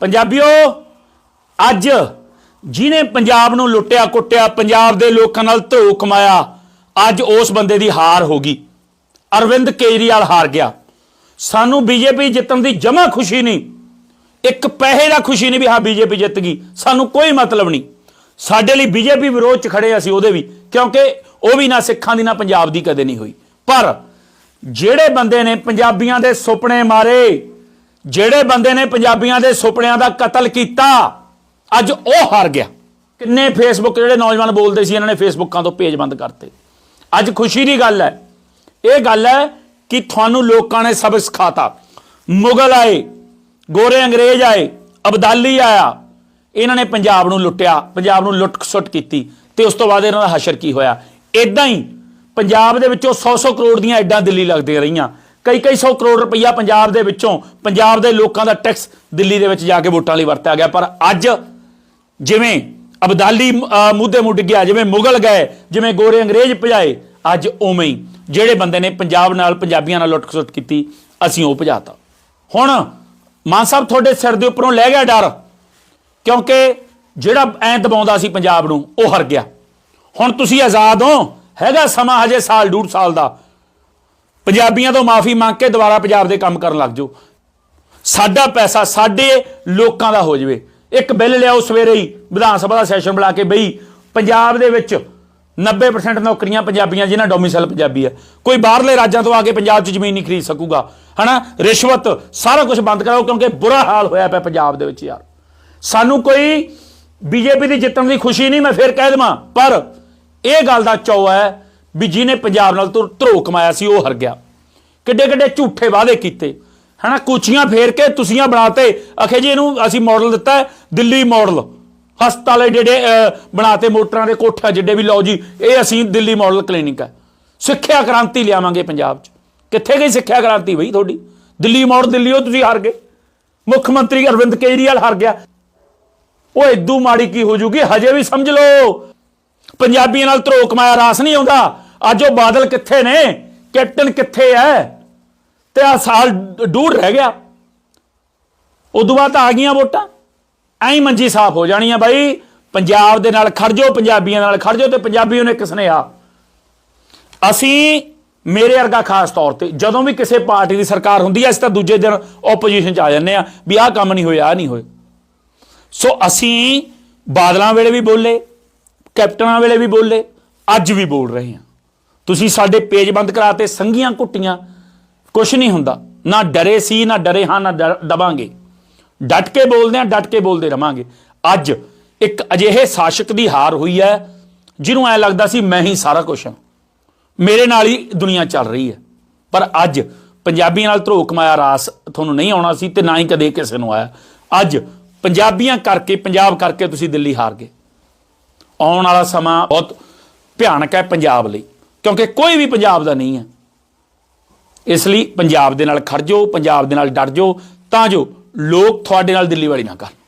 ਪੰਜਾਬੀਓ, ਅੱਜ ਜਿਨੇ ਪੰਜਾਬ ਨੂੰ ਲੁੱਟਿਆ, ਕੁੱਟਿਆ, ਪੰਜਾਬ ਦੇ ਲੋਕਾਂ ਨਾਲ ਧੋ ਕਮਾਇਆ, ਅੱਜ ਉਸ ਬੰਦੇ ਦੀ ਹਾਰ ਹੋ ਗਈ। ਅਰਵਿੰਦ ਕੇਜਰੀਵਾਲ ਹਾਰ ਗਿਆ। ਸਾਨੂੰ ਬੀਜੇਪੀ ਜਿੱਤਣ ਦੀ ਜਮਾ ਖੁਸ਼ੀ ਨਹੀਂ। ਇੱਕ ਪੈਸੇ ਦਾ ਖੁਸ਼ੀ ਨਹੀਂ ਵੀ ਹਾਂ ਬੀਜੇਪੀ ਜਿੱਤ ਗਈ। ਸਾਨੂੰ ਕੋਈ ਮਤਲਬ ਨਹੀਂ। ਸਾਡੇ ਲਈ ਬੀਜੇਪੀ ਵਿਰੋਧ ਚ ਖੜੇ ਅਸੀਂ ਉਹਦੇ ਵੀ, ਕਿਉਂਕਿ ਉਹ ਵੀ ਨਾ ਸਿੱਖਾਂ ਦੀ, ਨਾ ਪੰਜਾਬ ਦੀ ਕਦੇ ਨਹੀਂ ਹੋਈ। ਪਰ ਜਿਹੜੇ ਬੰਦੇ ਨੇ ਪੰਜਾਬੀਆਂ ਦੇ ਸੁਪਨੇ ਮਾਰੇ ਜਿਹੜੇ ਬੰਦੇ ਨੇ ਪੰਜਾਬੀਆਂ ਦੇ ਸੁਪਨਿਆਂ ਦਾ ਕਤਲ ਕੀਤਾ, ਅੱਜ ਉਹ ਹਾਰ ਗਿਆ। ਕਿੰਨੇ ਫੇਸਬੁੱਕ ਜਿਹੜੇ ਨੌਜਵਾਨ ਬੋਲਦੇ ਸੀ, ਇਹਨਾਂ ਨੇ ਫੇਸਬੁੱਕਾਂ ਤੋਂ ਪੇਜ ਬੰਦ ਕਰਤੇ। ਅੱਜ ਖੁਸ਼ੀ ਦੀ ਗੱਲ ਹੈ। ਇਹ ਗੱਲ ਹੈ ਕਿ ਤੁਹਾਨੂੰ ਲੋਕਾਂ ਨੇ ਸਬਕ ਸਿਖਾਤਾ। ਮੁਗਲ ਆਏ, ਗੋਰੇ ਅੰਗਰੇਜ਼ ਆਏ, ਅਬਦਾਲੀ ਆਇਆ। ਇਹਨਾਂ ਨੇ ਪੰਜਾਬ ਨੂੰ ਲੁੱਟਿਆ, ਪੰਜਾਬ ਨੂੰ ਲੁੱਟ ਸੁੱਟ ਕੀਤੀ ਤੇ ਉਸ ਤੋਂ ਬਾਅਦ ਇਹਨਾਂ ਦਾ ਹਸ਼ਰ ਕੀ ਹੋਇਆ? ਇਦਾਂ ਹੀ ਪੰਜਾਬ ਦੇ ਵਿੱਚੋਂ 100-100 ਕਰੋੜ ਦੀਆਂ ਐਡਾਂ ਦਿੱਲੀ ਲੱਗਦੀਆਂ ਰਹੀਆਂ। ਕਈ ਕਈ 100 ਕਰੋੜ ਰੁਪਈਆ ਪੰਜਾਬ ਦੇ ਵਿੱਚੋਂ, ਪੰਜਾਬ ਦੇ ਲੋਕਾਂ ਦਾ ਟੈਕਸ ਦਿੱਲੀ ਦੇ ਵਿੱਚ ਜਾ ਕੇ ਵੋਟਾਂ ਲਈ ਵਰਤਿਆ ਗਿਆ। ਪਰ ਅੱਜ ਜਿਵੇਂ ਅਬਦਾਲੀ ਮੁੱਦੇ ਮੁੱਢ ਗਿਆ, ਜਿਵੇਂ ਮੁਗਲ ਗਏ, ਜਿਵੇਂ ਗੋਰੇ ਅੰਗਰੇਜ਼ ਭਜਾਏ, ਅੱਜ ਉਵੇਂ ਹੀ ਜਿਹੜੇ ਬੰਦੇ ਨੇ ਪੰਜਾਬ ਨਾਲ, ਪੰਜਾਬੀਆਂ ਨਾਲ ਲੁੱਟ-ਖਸੁੱਟ ਕੀਤੀ, ਅਸੀਂ ਉਹ ਭਜਾਤਾ। ਹੁਣ ਮਾਨ ਸਾਹਿਬ ਤੁਹਾਡੇ ਸਿਰ ਦੇ ਉੱਪਰੋਂ ਲੈ ਗਿਆ ਡਰ, ਕਿਉਂਕਿ ਜਿਹੜਾ ਐਂ ਦਬਾਉਂਦਾ ਸੀ ਪੰਜਾਬ ਨੂੰ, ਉਹ ਹਰ ਗਿਆ। ਹੁਣ ਤੁਸੀਂ ਆਜ਼ਾਦ ਹੋ, ਹੈਗਾ ਸਮਾਂ ਹਜੇ ਸਾਲ, ਡੂਢ ਸਾਲ ਦਾ। ਪੰਜਾਬੀਆਂ ਤੋਂ ਮਾਫੀ ਮੰਗ ਕੇ ਦੁਬਾਰਾ ਪੰਜਾਬ ਦੇ ਕੰਮ ਕਰਨ ਲੱਗ ਜਾਓ। ਸਾਡਾ ਪੈਸਾ ਸਾਡੇ ਲੋਕਾਂ ਦਾ ਹੋ ਜਾਵੇ। ਇੱਕ ਬਿੱਲ ਲਿਆਓ ਸਵੇਰੇ ਹੀ, ਵਿਧਾਨ ਸਭਾ ਦਾ ਸੈਸ਼ਨ ਬੁਲਾ ਕੇ ਬਈ, ਪੰਜਾਬ ਦੇ ਵਿੱਚ 90% ਨੌਕਰੀਆਂ ਪੰਜਾਬੀਆਂ, ਜਿਨ੍ਹਾਂ ਡੋਮਿਸਾਈਲ ਪੰਜਾਬੀ ਹੈ। ਕੋਈ ਬਾਹਰਲੇ ਰਾਜਾਂ ਤੋਂ ਆ ਕੇ ਪੰਜਾਬ 'ਚ ਜ਼ਮੀਨ ਨਹੀਂ ਖਰੀਦ ਸਕੂਗਾ। ਹਨਾ? ਰਿਸ਼ਵਤ, ਸਾਰਾ ਕੁਝ ਬੰਦ ਕਰਾਓ, ਕਿਉਂਕਿ ਬੁਰਾ ਹਾਲ ਹੋਇਆ ਪਿਆ ਪੰਜਾਬ ਦੇ ਵਿੱਚ ਯਾਰ। ਸਾਨੂੰ ਕੋਈ ਬੀਜੇਪੀ ਦੀ ਜਿੱਤਣ ਦੀ ਖੁਸ਼ੀ ਨਹੀਂ, ਮੈਂ ਫੇਰ ਕਹਿ ਦੇਵਾਂ। ਪਰ ਇਹ ਗੱਲ ਦਾ ਚੌ ਹੈ ਵੀ ਜਿਹਨੇ ਪੰਜਾਬ ਨਾਲ ਧਰੋ ਧਰੋ ਕਮਾਇਆ ਸੀ ਉਹ ਹਰ ਗਿਆ। ਕਿੱਡੇ ਕਿੱਡੇ ਝੂਠੇ ਵਾਅਦੇ ਕੀਤੇ। ਹਨਾ ਕੁਚੀਆਂ ਫੇਰ ਕੇ ਤੁਸੀਆਂ ਬਣਾਤੇ। ਅਖੇ ਜੀ ਇਹਨੂੰ ਅਸੀਂ ਮਾਡਲ ਦਿੱਤਾ ਹੈ ਦਿੱਲੀ ਮਾਡਲ ਹਸਪਤਾਲ ਜਿਹੜੇ ਅਹ, ਬਣਾਤੇ ਮੋਟਰਾਂ ਦੇ ਕੋਠਾ ਜਿੱਡੇ ਵੀ ਲਓ ਜੀ ਇਹ ਅਸੀਂ ਦਿੱਲੀ ਮਾਡਲ ਕਲੀਨਿਕ ਹੈ। ਸਿੱਖਿਆ ਕ੍ਰਾਂਤੀ ਲਿਆਵਾਂਗੇ ਪੰਜਾਬ 'ਚ। ਕਿੱਥੇ ਗਈ ਸਿੱਖਿਆ ਕ੍ਰਾਂਤੀ ਬਈ ਤੁਹਾਡੀ? ਦਿੱਲੀ ਮਾਡਲ ਦਿੱਲੀ ਉਹ ਤੁਸੀਂ ਹਾਰ ਗਏ। ਮੁੱਖ ਮੰਤਰੀ ਅਰਵਿੰਦ ਕੇਜਰੀਵਾਲ ਹਾਰ ਗਿਆ। ਉਹ ਇਦੂ ਮਾੜੀ ਕੀ ਹੋ ਜੂਗੀ ਹਜੇ ਵੀ ਸਮਝ ਲਓ। ਪੰਜਾਬੀਆਂ ਨਾਲ ਧਰੋ ਕਮਾਇਆ ਰਾਸ ਨਹੀਂ ਆਉਂਦਾ। ਅੱਜ ਉਹ ਬਾਦਲ ਕਿੱਥੇ ਨੇ? ਕੈਪਟਨ ਕਿੱਥੇ ਐ? ਤੇ ਆ ਸਾਲ ਡੂੜ ਰਹਿ ਗਿਆ। ਉਦੋਂ ਬਾਅਦ ਤਾਂ ਆ ਗਈਆਂ ਵੋਟਾਂ। ਐਂ ਹੀ ਮੰਜੀ ਸਾਫ਼ ਹੋ ਜਾਣੀ ਆ ਬਾਈ। ਪੰਜਾਬ ਦੇ ਨਾਲ ਖੜ ਜਾਓ, ਪੰਜਾਬੀਆਂ ਨਾਲ ਖੜ ਜਾਓ ਤੇ ਪੰਜਾਬੀਆਂ ਨੇ ਕਿਸਨੇ ਆ ਅਸੀਂ ਮੇਰੇ ਵਰਗਾ ਖਾਸ ਤੌਰ ਤੇ ਜਦੋਂ ਵੀ ਕਿਸੇ ਪਾਰਟੀ ਦੀ ਸਰਕਾਰ ਹੁੰਦੀ ਹੈ ਅਸੀਂ ਤਾਂ ਦੂਜੇ ਦਿਨ ਆਪੋਜੀਸ਼ਨ ਚ ਆ ਜਾਂਦੇ ਆ ਵੀ ਆਹ ਕੰਮ ਨਹੀਂ ਹੋਇਆ, ਆਹ ਨਹੀਂ ਹੋਇਆ। ਸੋ ਅਸੀਂ ਬਾਦਲਾਂ ਵੇਲੇ ਵੀ ਬੋਲੇ, ਕੈਪਟਨਾਂ ਵੇਲੇ ਵੀ ਬੋਲੇ, ਅੱਜ ਵੀ ਬੋਲ ਰਹੇ ਹਾਂ ਤੁਸੀਂ ਸਾਡੇ ਪੇਜ ਬੰਦ ਕਰਾਤੇ ਸੰਗੀਆਂ ਕੁੱਟੀਆਂ ਕੁਝ ਨਹੀਂ ਹੁੰਦਾ। ਨਾ ਡਰੇ ਸੀ, ਨਾ ਡਰੇ ਹਾਂ, ਨਾ ਡਰ- ਦਬਾਂਗੇ। ਡਟ ਕੇ ਬੋਲਦੇ ਹਾਂ, ਡਟ ਕੇ ਬੋਲਦੇ ਰਵਾਂਗੇ। ਅੱਜ ਇੱਕ ਅਜਿਹੇ ਸ਼ਾਸਕ ਦੀ ਹਾਰ ਹੋਈ ਹੈ, ਜਿਹਨੂੰ ਐ ਲੱਗਦਾ ਸੀ, ਮੈਂ ਹੀ ਸਾਰਾ ਕੁਝ ਹਾਂ। ਮੇਰੇ ਨਾਲ ਹੀ ਦੁਨੀਆ ਚੱਲ ਰਹੀ ਹੈ। ਪਰ ਅੱਜ ਪੰਜਾਬੀਆਂ ਨਾਲ ਧਰੋ ਕਮਾਇਆ ਰਾਸ ਤੁਹਾਨੂੰ ਨਹੀਂ ਆਉਣਾ ਸੀ ਤੇ ਨਾ ਹੀ ਕਦੇ ਕਿਸੇ ਨੂੰ ਆਇਆ। ਅੱਜ ਪੰਜਾਬੀਆਂ ਕਰਕੇ, ਪੰਜਾਬ ਕਰਕੇ ਤੁਸੀਂ ਦਿੱਲੀ ਹਾਰ ਗਏ। ਆਉਣ ਵਾਲਾ ਸਮਾਂ ਬਹੁਤ ਭਿਆਨਕ ਹੈ ਪੰਜਾਬ ਲਈ। ਕਿਉਂਕਿ ਕੋਈ ਵੀ ਪੰਜਾਬ ਦਾ ਨਹੀਂ ਹੈ। ਇਸ ਲਈ ਪੰਜਾਬ ਦੇ ਨਾਲ ਖੜ ਜਾਓ, ਪੰਜਾਬ ਦੇ ਨਾਲ ਡਰ ਜਾਓ, ਤਾਂ ਜੋ ਲੋਕ ਤੁਹਾਡੇ ਨਾਲ ਦਿੱਲੀ ਵਾਲੀ ਨਾ ਕਰਨ।